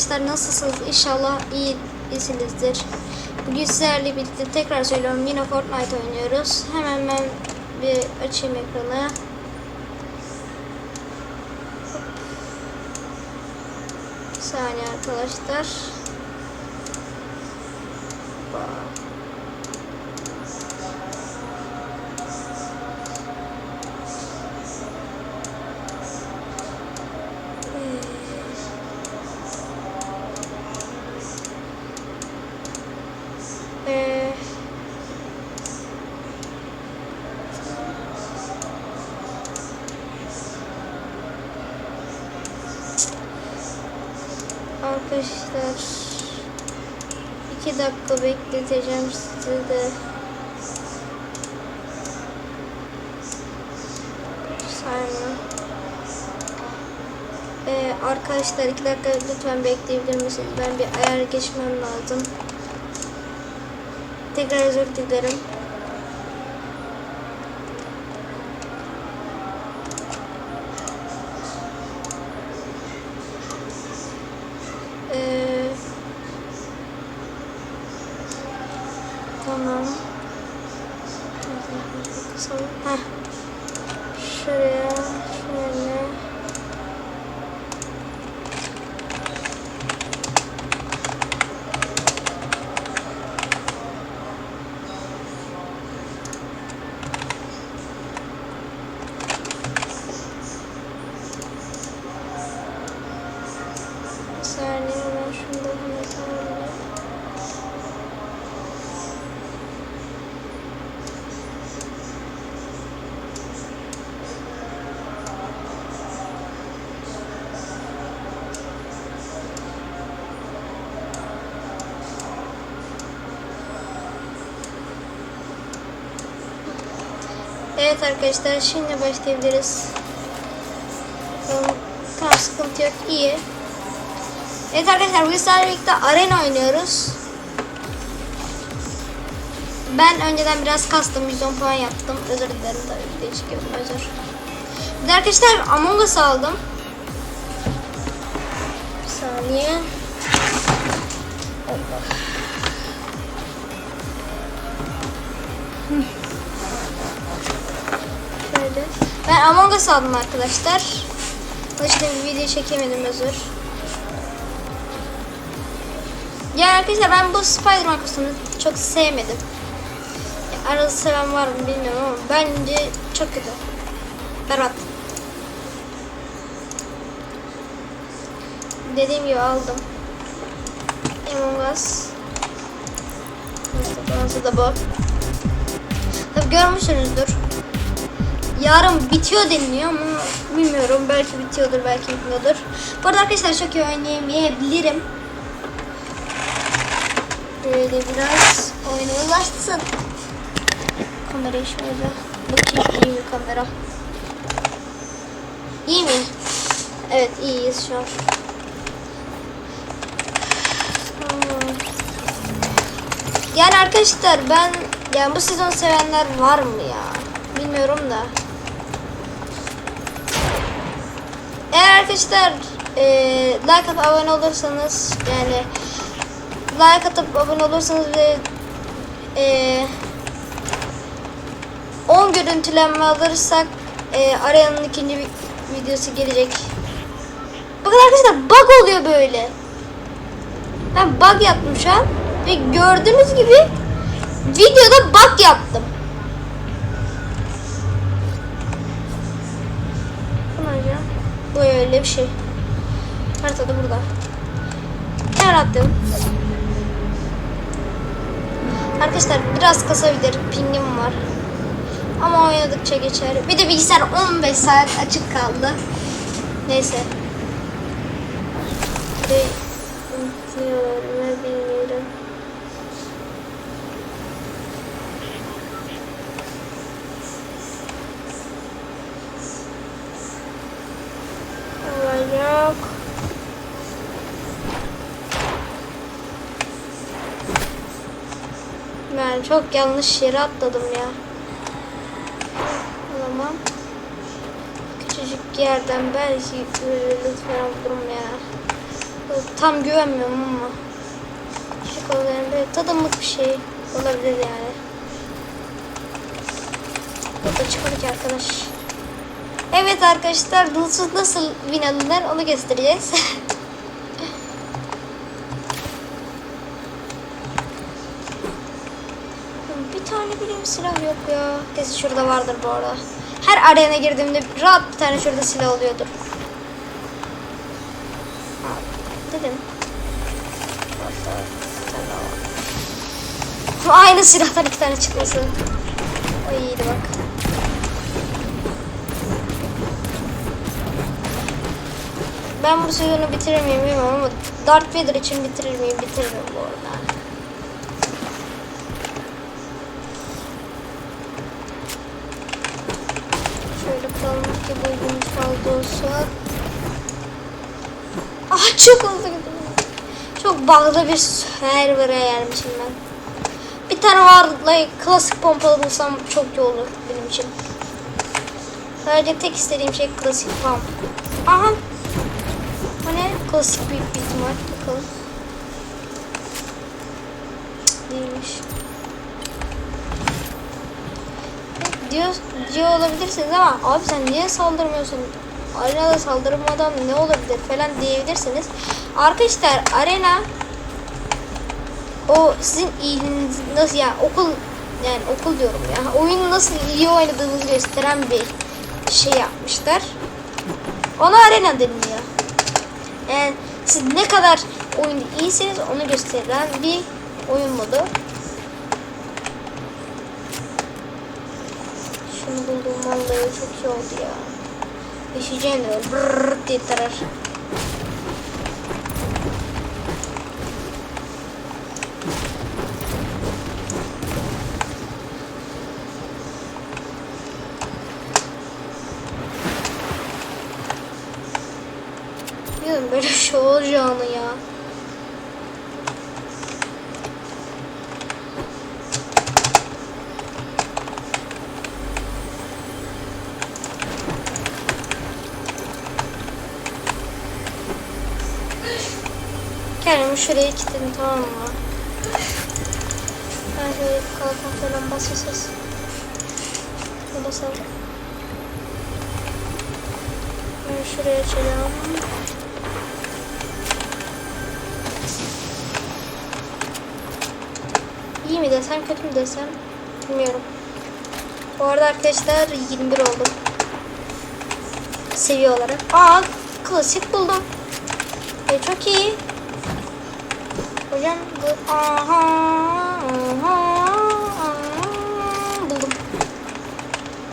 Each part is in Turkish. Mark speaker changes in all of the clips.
Speaker 1: Arkadaşlar nasılsınız? İnşallah iyi, iyisinizdir. Bugün sizlerle birlikte tekrar söylüyorum yine Fortnite oynuyoruz. Hemen ben bir açayım ekranı. Bir saniye arkadaşlar. Hoppa. Arkadaşlar iki dakika bekleteceğim sizi de. Sayma. Ee, arkadaşlar iki dakika lütfen bekleyebilir misiniz? Ben bir ayar geçmem lazım. Tekrar özür dilerim. Ee, tamam. Heh. Şuraya, şöyle. Bir saniye ben şunu da hemen tamamlayayım. Evet arkadaşlar şimdi başlayabiliriz. Tamam, sıkıntı yok iyi. Evet arkadaşlar bugün sizlerle birlikte arena oynuyoruz. Ben önceden biraz kastım 110 puan yaptım. Özür dilerim tabii değişik yok özür. Bir de arkadaşlar Among Us aldım. Bir saniye. Allah. Hı. Şöyle. Ben Among Us aldım arkadaşlar. İçin bir video çekemedim özür. Ya arkadaşlar ben bu Spider-Man kostümünü çok sevmedim. Arada seven var mı bilmiyorum ama bence çok kötü. Berbat. Dediğim gibi aldım. Among Us. Nasıl da bu. Tabi görmüşsünüzdür. Yarın bitiyor deniliyor ama bilmiyorum. Belki bitiyordur, belki bitmiyordur. Bu arada arkadaşlar çok iyi oynayamayabilirim. Böyle biraz oyuna ulaşsın. Kamerayı şöyle bakayım iyi mi kamera? İyi mi? Evet iyiyiz şu an. Yani arkadaşlar ben yani bu sezon sevenler var mı ya? Bilmiyorum da. Eğer arkadaşlar e, like atıp abone olursanız yani like atıp abone olursanız ve e, 10 görüntülenme alırsak e, arayanın ikinci vi- videosu gelecek. Bakın arkadaşlar bug oluyor böyle. Ben bug yaptım şu an ve gördüğünüz gibi videoda bug yaptım. Böyle bir şey. Haritada burada. Yarattım. Arkadaşlar biraz kasabilir. Pingim var. Ama oynadıkça geçer. Bir de bilgisayar 15 saat açık kaldı. Neyse. Unutuyorum ve bilmiyorum. Olacak. Ben çok yanlış yere atladım ya. O zaman küçücük yerden belki lütfen bulurum ya. Tam güvenmiyorum ama. Şu kolların böyle tadımlık bir şey olabilir yani. Burada çıkmadık arkadaş. Evet arkadaşlar Dulsuz nasıl win onu göstereceğiz. silah yok ya. Kesin şurada vardır bu arada. Her arena girdiğimde rahat bir tane şurada silah oluyordur. Dedim. Aynı silahtan iki tane çıkması. O iyiydi bak. Ben bu sezonu bitirir bilmiyorum ama Darth Vader için bitirir miyim? Bitiririm bu arada. Şöyle gibi uygun kaldı olsa. Ah çok hızlı gidiyor. Çok bağlı bir server'a gelmişim ben. Bir tane var like, klasik pompalı bulsam çok iyi olur benim için. Sadece tek istediğim şey klasik pump. Aha. O ne? Klasik bir ihtimal. Bakalım. Değilmiş. Diyor, diyor olabilirsiniz ama abi sen niye saldırmıyorsun? Arenada saldırmadan ne olabilir falan diyebilirsiniz. Arkadaşlar arena o sizin iyiliğiniz nasıl yani okul yani okul diyorum ya oyunu nasıl iyi oynadığınızı gösteren bir şey yapmışlar. Ona arena deniliyor. Yani siz ne kadar oyunda iyisiniz onu gösteren bir oyun modu. Şunu buldum vallahi çok iyi oldu ya. Yaşayacağım diyor. Brrrr diye tarar. Bilmiyorum böyle bir şey olacağını ya. Şuraya kilitledim tamam mı? Ben şöyle kalkan falan basacağız. Ne basalım? Ben şuraya açacağım. İyi mi desem kötü mü desem bilmiyorum. Bu arada arkadaşlar 21 oldum. Seviye olarak. Aa klasik buldum. E, çok iyi. Hocam bu aha, aha, buldum.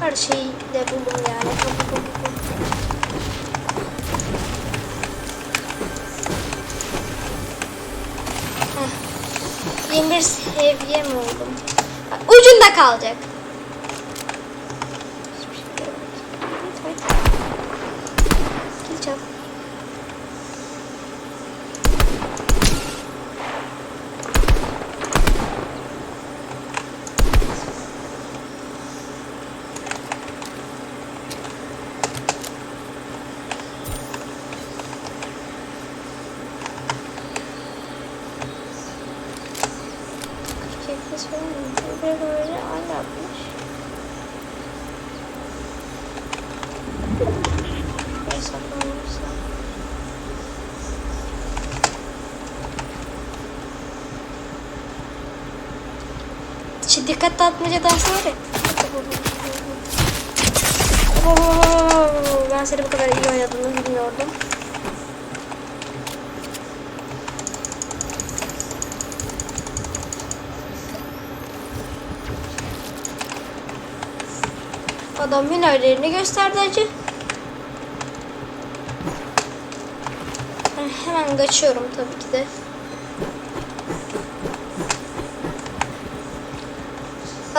Speaker 1: Her şeyi de buldum yani. Kapı, kapı, kapı. Heh. 21 seviye mi oldum? Ucunda kalacak. Hiçbir şey göremedim. Gel çabuk. Kefes falan mı? Böyle böyle aynı yapmış. Şuraya saklanırsa. Şu dikkat dağıtmaca dansı var ya. Oo, Ben seni bu kadar iyi oynadığını bilmiyordum. Adam hünerlerini gösterdi acı. Hemen kaçıyorum tabii ki de.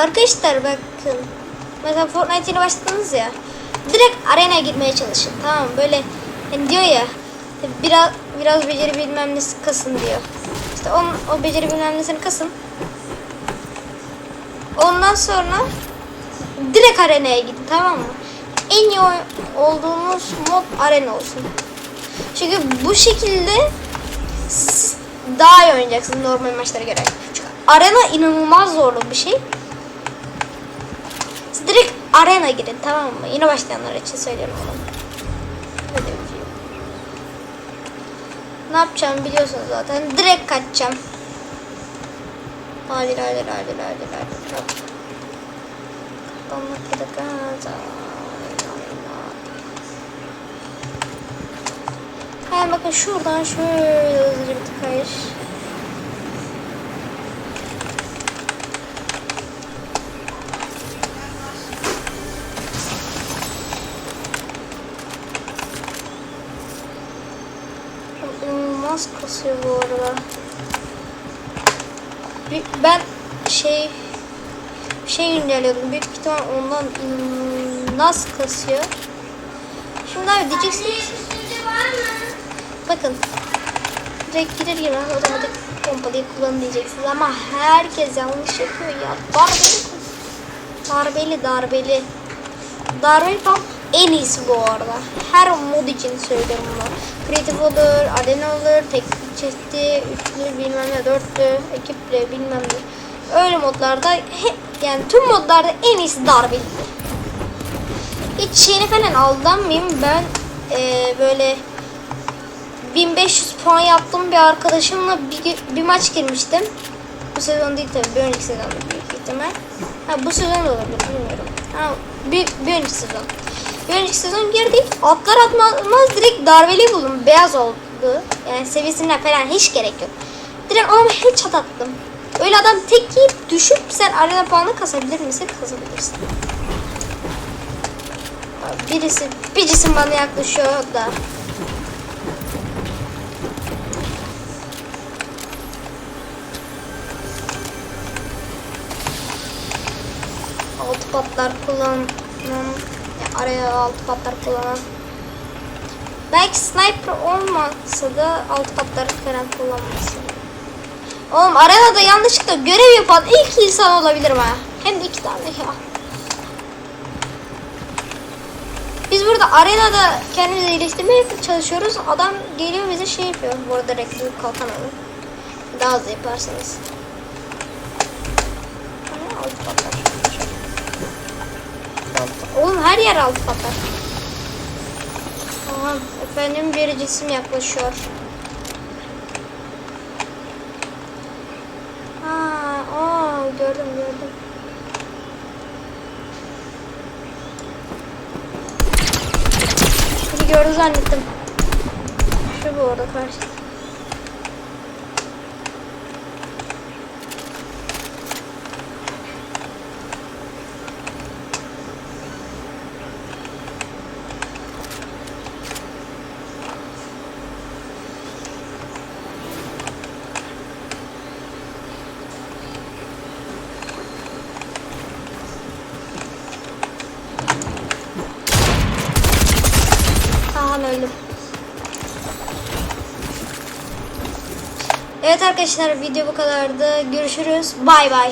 Speaker 1: Arkadaşlar bakın. Mesela Fortnite ile başladınız ya. Direkt arenaya girmeye çalışın. Tamam? Böyle hani diyor ya biraz biraz beceri bilmem nesi kasın diyor. İşte onun, o beceri bilmem nesini kasın. Ondan sonra direkt arenaya gidin tamam mı? En iyi olduğunuz mod arena olsun. Çünkü bu şekilde daha iyi oynayacaksınız normal maçlara göre. Çünkü arena inanılmaz zorlu bir şey. Siz direkt arena girin tamam mı? Yine başlayanlar için söylüyorum şey. Ne yapacağımı biliyorsunuz zaten. Direkt kaçacağım. Hayır hayır hayır hayır hayır. Kapanmak da gaza. Hemen bakın şuradan şöyle hızlıca bir tıkayış. Ben şey şey günceliyordum. Büyük ihtimal ondan inanılmaz kasıyor. Şimdi abi diyeceksiniz. Bakın. Direkt girer girmez otomatik pompalıyı kullan diyeceksiniz ama herkes yanlış yapıyor ya. Darbeli Darbeli darbeli. Darbeli tam en iyisi bu arada. Her mod için söylüyorum bunu. Creative olur, arena olur, tek çeşitli, üçlü bilmem ne, dörtlü, ekiple bilmem ne. Öyle modlarda hep yani tüm modlarda en iyisi darbeli. Hiç şeyini falan aldanmayayım. Ben eee, böyle 1500 puan yaptım bir arkadaşımla bir, bir maç girmiştim. Bu sezon değil tabii. Bir önceki sezon büyük ihtimal. Ha, bu sezon olabilir bilmiyorum. Ha, bir, bir önceki sezon. Bir önceki sezon girdik. Atlar atmaz direkt darbeli buldum. Beyaz oldu. Yani seviyesine falan hiç gerek yok. Direkt ama headshot attım. Öyle adam tek yiyip düşüp sen arena puanı kasabilir misin? Kasabilirsin. Birisi, bir cisim bana yaklaşıyor da. Altı patlar kullanan, ya araya altı patlar kullanan. Belki sniper olmasa da altı patlar falan kullanmasın. Oğlum arenada yanlışlıkla görev yapan ilk insan olabilirim ha. Hem de iki tane ya. Biz burada arenada kendimizi iyileştirmeye çalışıyoruz. Adam geliyor bize şey yapıyor. Bu arada reklam kalkan alın. Daha hızlı yaparsanız. Patlar. Altı- Oğlum her yer altı patlar. Tamam. Efendim bir cisim yaklaşıyor. Ha, aa, gördüm gördüm. Biri gördü zannettim. Şu bu arada karşı. Tamam öldüm. Evet arkadaşlar video bu kadardı. Görüşürüz. Bay bay.